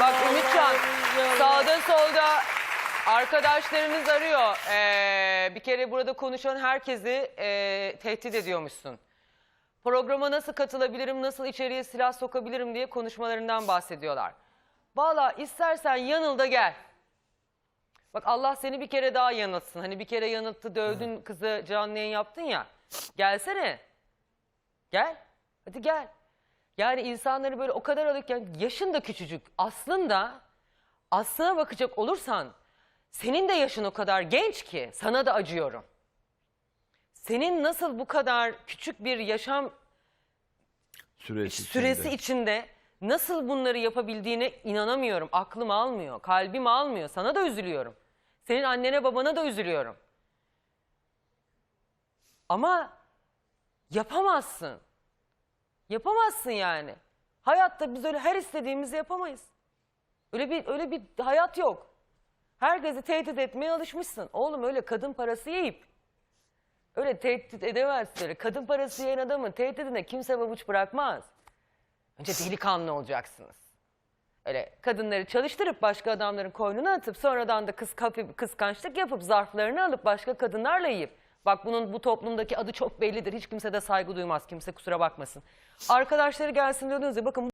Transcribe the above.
Bak Ümitcan sağda solda arkadaşlarınız arıyor. Ee, bir kere burada konuşan herkesi ee, tehdit ediyormuşsun. Programa nasıl katılabilirim, nasıl içeriye silah sokabilirim diye konuşmalarından bahsediyorlar. Valla istersen yanılda gel. Bak Allah seni bir kere daha yanıltsın. Hani bir kere yanılttı, dövdün kızı canlı yayın yaptın ya. Gelsene. Gel. Hadi gel. Yani insanları böyle o kadar alırken yaşın da küçücük. Aslında aslına bakacak olursan senin de yaşın o kadar genç ki sana da acıyorum. Senin nasıl bu kadar küçük bir yaşam Süresi, süresi içinde. içinde nasıl bunları yapabildiğine inanamıyorum. Aklım almıyor, kalbim almıyor. Sana da üzülüyorum. Senin annene babana da üzülüyorum. Ama yapamazsın. Yapamazsın yani. Hayatta biz öyle her istediğimizi yapamayız. Öyle bir öyle bir hayat yok. Herkesi tehdit etmeye alışmışsın. Oğlum öyle kadın parası yiyip öyle tehdit edemezsin. Öyle kadın parası yiyen adamın tehdidine kimse babuç bırakmaz. Önce delikanlı olacaksınız. Öyle kadınları çalıştırıp başka adamların koynuna atıp sonradan da kız kıskançlık yapıp zarflarını alıp başka kadınlarla yiyip bak bunun bu toplumdaki adı çok bellidir. Hiç kimse de saygı duymaz. Kimse kusura bakmasın. Arkadaşları gelsin diyordunuz ya bakın